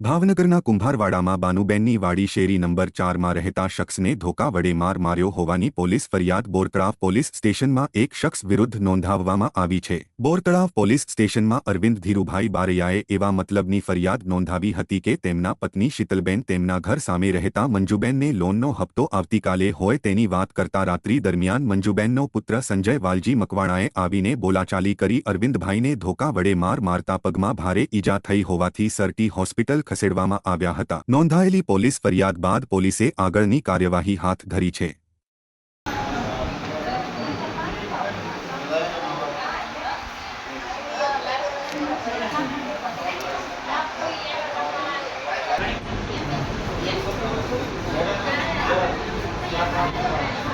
ભાવનગરના કુંભારવાડામાં બાનુબેનની વાડી શેરી નંબર ચારમાં રહેતા શખ્સને ધોકા વડે માર માર્યો હોવાની પોલીસ ફરિયાદ. બોરતળાવ પોલીસ સ્ટેશનમાં એક શખ્સ વિરુદ્ધ નોંધાવવામાં આવી છે. બોરતળાવ પોલીસ સ્ટેશનમાં અરવિંદ ધીરુભાઈ બારૈયાએ એવા મતલબની ફરિયાદ નોંધાવી હતી કે તેમના પત્ની શીતલબેન તેમના ઘર સામે રહેતા મંજુબેનને લોનનો હપ્તો આવતીકાલે હોય તેની વાત કરતા રાત્રિ દરમિયાન મંજુબેનનો પુત્ર સંજય વાલજી મકવાણાએ આવીને બોલાચાલી કરી અરવિંદભાઈને ધોકા વડે માર મારતા પગમાં ભારે ઈજા થઈ હોવાથી સરટી હોસ્પિટલ ખસેડવામાં આવ્યા હતા. નોંધાયેલી પોલીસ ફરિયાદ બાદ પોલીસે આગળની કાર્યવાહી હાથ ધરી છે. Thank અરવિંદભાઈ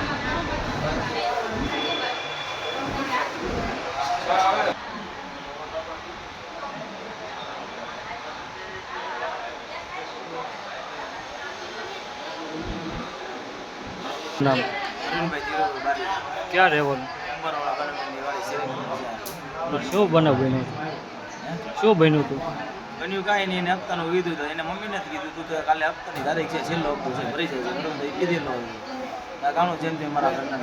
બારી ક્યાં રહેવાનું? શું બનાવ બન્યું શું બન્યું તું? બન્યું કાંઈ નહીં એને હપ્તાનું કીધું તો એને મમ્મીને જ કીધું હતું કે કાલે હપ્તાની તારીખ છે છેલ્લો હપ્તો છે ભરી જાય છે તો કીધેલો ઘણું જેમ તેમ મારા ઘરના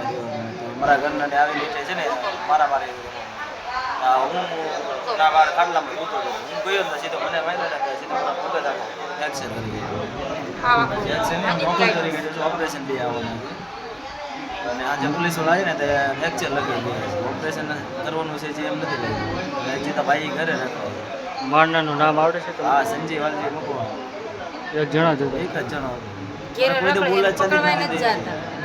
મારા ઘરના આવી લીધે છે ને મારા મારે હું ના બાર ખાટલામાં હતો. હું ગયો તો સીધો મને વાંધો ને? સીધો મારા કરી ગયો ઓપરેશન બી આવવાનું. અને આ જે પોલીસવાળા આવે ને તે ફ્રેક્ચર લગી ગયા ઓપરેશન કરવાનું છે જે એમ નથી લાગ્યું હજી તો ભાઈ ઘરે રાખવા છે. નામ આવડે છે હા સંજય વાલજી મૂકવા એક જણા જ એક જ જણા કોઈ તો રખડે, બોલાચાલી